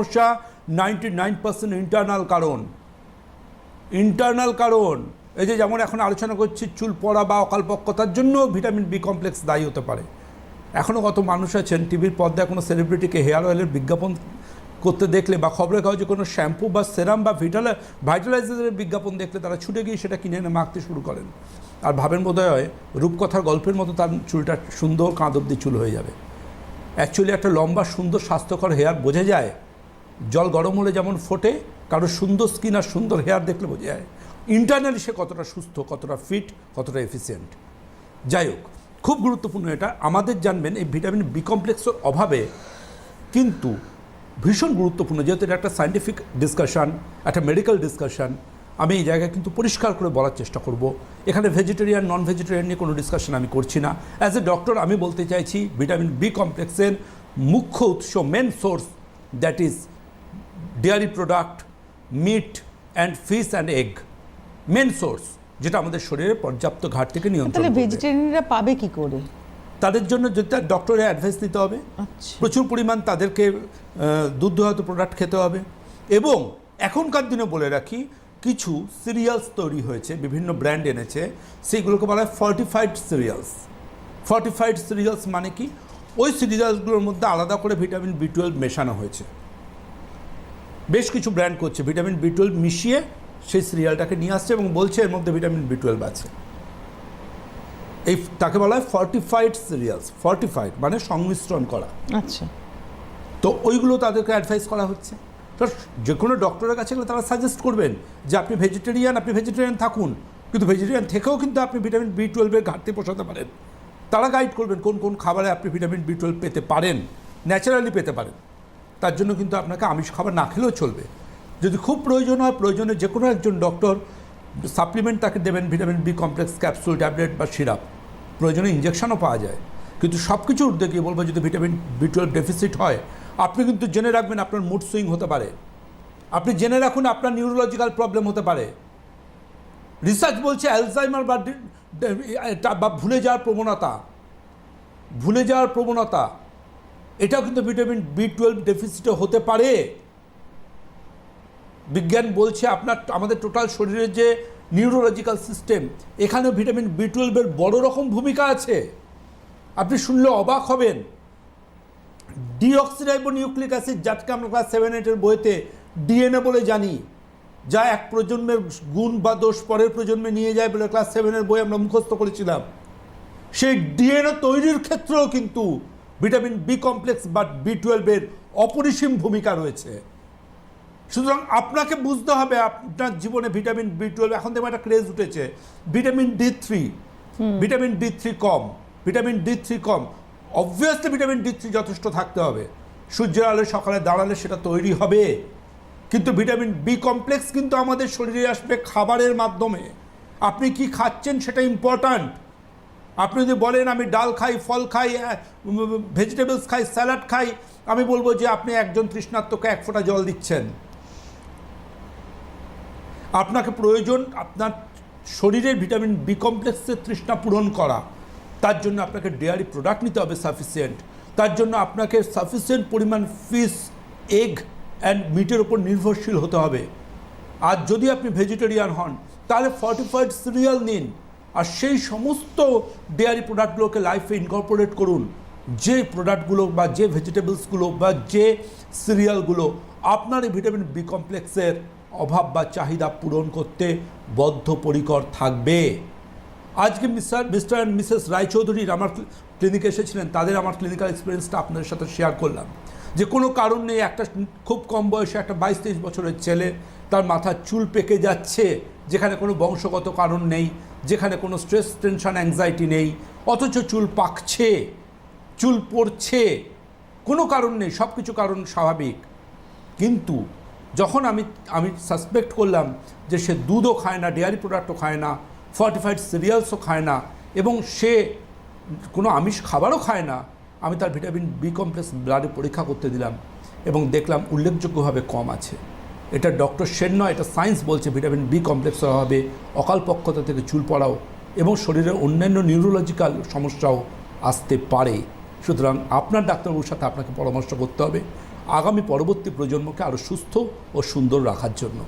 সমস্যা ninety nine percent internal কারণ। Internal কারণ। এই যে যেমন এখন আলোচনা করছি, চুল পড়া বা অকালপক্কতার জন্য ভিটামিন বি কমপ্লেক্স দায়ী হতে পারে। এখনও কত মানুষ আছেন, টিভির পর্দায় কোনো সেলিব্রিটিকে হেয়ার অয়েলের বিজ্ঞাপন করতে দেখলে বা খবরের কাগজে কোনো শ্যাম্পু বা সেরাম বা ভিটালা ভাইটালাইজারের বিজ্ঞাপন দেখলে তারা ছুটে গিয়ে সেটা কিনে এনে মাখতে শুরু করেন। আর ভাবেন বোধ হয়, রূপকথার গল্পের মতো তার চুলটা সুন্দর কাঁদ অব্দি চুল হয়ে যাবে। অ্যাকচুয়ালি একটা লম্বা, সুন্দর, স্বাস্থ্যকর হেয়ার বোঝা যায়। জল গরম হলে যেমন ফোটে, কারও সুন্দর স্কিন আর সুন্দর হেয়ার দেখলে বোঝা যায়। ইন্টারনালি সে কতটা সুস্থ, কতটা ফিট কতটা এফিসিয়েন্ট যাই হোক, খুব গুরুত্বপূর্ণ এটা। আমাদের জানবেন এই ভিটামিন বি কমপ্লেক্সের অভাবে, কিন্তু ভীষণ গুরুত্বপূর্ণ। যেহেতু এটা একটা সায়েন্টিফিক ডিসকাশন একটা মেডিকেল ডিসকাশন আমি এই জায়গায় কিন্তু পরিষ্কার করে বলার চেষ্টা করব। এখানে ভেজিটেরিয়ান নন ভেজিটেরিয়ান নিয়ে কোনো ডিসকাশন আমি করছি না। অ্যাজ এ ডক্টর আমি বলতে চাইছি ভিটামিন বি কমপ্লেক্সের মুখ্য উৎস main source that is dairy product meat and fish and egg main source যেটা আমাদের শরীরে পর্যাপ্ত ঘাটতিকে নিয়ন্ত্রণ তাহলে ভেজিটেরিয়ানরা পাবে কি করে? তাদের জন্য যেটা ডক্টরের অ্যাডভাইস দিতে হবে আচ্ছা। প্রচুর পরিমাণ তাদেরকে দোহাত প্রোডাক্ট খেতে হবে এবং এখনকার দিনে বলে রাখি কিছু সিরিয়ালস তৈরি হয়েছে বিভিন্ন ব্র্যান্ড এনেছে সেইগুলোকে বলা হয় ফর্টিফাইড সিরিয়ালস ফর্টিফাইড সিরিয়ালস মানে কি? ওই সিরিয়ালসগুলোর মধ্যে আলাদা করে ভিটামিন বি টুয়েলভ মেশানো হয়েছে। বেশ কিছু ব্র্যান্ড করছে। ভিটামিন বি টুয়েলভ মিশিয়ে সেই সিরিয়ালটাকে নিয়ে আসছে এবং বলছে এর মধ্যে ভিটামিন বি টুয়েলভ আছে। এই তাকে বলা হয় ফর্টিফাইড সিরিয়ালস ফর্টিফাইড মানে সংমিশ্রণ করা। আচ্ছা। তো ওইগুলো তাদেরকে অ্যাডভাইস করা হচ্ছে। তো যে কোনো ডক্টরের কাছে গেলে তারা সাজেস্ট করবেন যে আপনি ভেজিটেরিয়ান আপনি ভেজিটেরিয়ান থাকুন। কিন্তু ভেজিটেরিয়ান থেকেও কিন্তু আপনি ভিটামিন বি টুয়েলভের ঘাটতি পোষাতে পারেন। তারা গাইড করবেন কোন কোন খাবারে আপনি ভিটামিন বি টুয়েলভ পেতে পারেন। ন্যাচারালি পেতে পারেন। তার জন্য কিন্তু আপনাকে আমিষ খাবার না খেলেও চলবে। যদি খুব প্রয়োজন হয়, প্রয়োজনে যে কোনো একজন ডক্টর সাপ্লিমেন্ট তাকে দেবেন vitamin B complex capsule tablet বা সিরাপ প্রয়োজনে ইঞ্জেকশনও পাওয়া যায়। কিন্তু সব কিছু উর্ধে গিয়ে বলব, যদি ভিটামিন বি টুয়েলভ ডেফিসিট হয়, আপনি কিন্তু জেনে রাখবেন আপনার মুড সুইং হতে পারে। আপনি জেনে রাখুন আপনার নিউরোলজিক্যাল প্রবলেম হতে পারে। রিসার্চ বলছে অ্যালজাইমার বা ভুলে যাওয়ার প্রবণতা। ভুলে যাওয়ার প্রবণতা। এটাও কিন্তু ভিটামিন বি টুয়েলভ ডেফিসিটে হতে পারে। বিজ্ঞান বলছে আপনার, আমাদের টোটাল শরীরের যে নিউরোলজিক্যাল সিস্টেম এখানেও ভিটামিন বি টুয়েলভের বড় রকম ভূমিকা আছে। আপনি শুনলে অবাক হবেন। ডিঅক্সিরাইবো নিউক্লিক অ্যাসিড যাকে আমরা ক্লাস সেভেন এইটের বইতে ডিএনএ বলে জানি, যা এক প্রজন্মের গুণ বা দোষ পরের প্রজন্মে নিয়ে যায় বলে ক্লাস সেভেনের বই আমরা মুখস্থ করেছিলাম। সেই ডিএনএ তৈরির ক্ষেত্রেও কিন্তু ভিটামিন বি কমপ্লেক্স বা বি টুয়েলভের অপরিসীম ভূমিকা রয়েছে। সুতরাং আপনাকে বুঝতে হবে আপনার জীবনে ভিটামিন বি টুয়েলভ এখন দেখবেন একটা ক্রেজ উঠেছে। Vitamin D three vitamin D three কম ভিটামিন ডি থ্রি কম। অবভিয়াসলি ভিটামিন ডি থ্রি যথেষ্ট থাকতে হবে। সূর্যের আলো সকালে দাঁড়ালে সেটা তৈরি হবে। কিন্তু ভিটামিন বি কমপ্লেক্স কিন্তু আমাদের শরীরে আসবে খাবারের মাধ্যমে। আপনি কি খাচ্ছেন সেটা ইম্পর্ট্যান্ট আপনি যদি বলেন, আমি ডাল খাই, ফল খাই ভেজিটেবলস খাই স্যালাড খাই, আমি বলব যে আপনি একজন তৃষ্ণার্তকে এক ফোঁটা জল দিচ্ছেন। আপনাকে প্রয়োজন আপনার শরীরের ভিটামিন বি কমপ্লেক্সের তৃষ্ণা পূরণ করা। তার জন্য আপনাকে ডেয়ারি প্রোডাক্ট নিতে হবে সাফিসিয়েন্ট। তার জন্য আপনাকে সাফিসিয়েন্ট পরিমাণ ফিস এগ অ্যান্ড মিটের ওপর নির্ভরশীল হতে হবে। আর যদি আপনি ভেজিটেরিয়ান হন, তাহলে ফর্টিফাইড সিরিয়াল নিন। আর সেই সমস্ত ডেয়ারি প্রোডাক্টগুলোকে লাইফে ইনকর্পোরেট করুন। যে প্রোডাক্টগুলো বা যে ভেজিটেবলসগুলো বা যে সিরিয়ালগুলো আপনার এই ভিটামিন বি কমপ্লেক্সের অভাব বা চাহিদা পূরণ করতে বদ্ধপরিকর থাকবে। আজকে মিস্টার মিস্টার অ্যান্ড মিসেস রায়চৌধুরীর আমার ক্লিনিকে এসেছিলেন, তাদের আমার ক্লিনিক্যাল এক্সপিরিয়েন্সটা আপনাদের সাথে শেয়ার করলাম। যে কোনো কারণ নেই, একটা খুব কম বয়সে একটা বাইশ তেইশ বছরের ছেলে, তার মাথার চুল পেকে যাচ্ছে, যেখানে কোনো বংশগত কারণ নেই যেখানে কোনো স্ট্রেস, টেনশন অ্যাংজাইটি নেই। অথচ চুল পাকছে, চুল পড়ছে। কোনো কারণ নেই সব কিছু কারণ স্বাভাবিক। কিন্তু যখন আমি আমি সাসপেক্ট করলাম যে সে দুধও খায় না ডেয়ারি প্রোডাক্টও খায় না ফর্টিফাইড সিরিয়ালসও খায় না, এবং সে কোনো আমিষ খাবারও খায় না, আমি তার ভিটামিন বি কমপ্লেক্স ব্লাডে পরীক্ষা করতে দিলাম এবং দেখলাম উল্লেখযোগ্যভাবে কম আছে। এটা ডক্টর সেন নয়, এটা সায়েন্স বলছে, ভিটামিন বি কমপ্লেক্স হবে অকালপক্ষতা থেকে চুল পড়াও এবং শরীরের অন্যান্য নিউরোলজিক্যাল সমস্যাও আসতে পারে। সুতরাং আপনার ডাক্তারবাবুর সাথে আপনাকে পরামর্শ করতে হবে। আগামী পরবর্তী প্রজন্মকে আরও সুস্থ ও সুন্দর রাখার জন্য।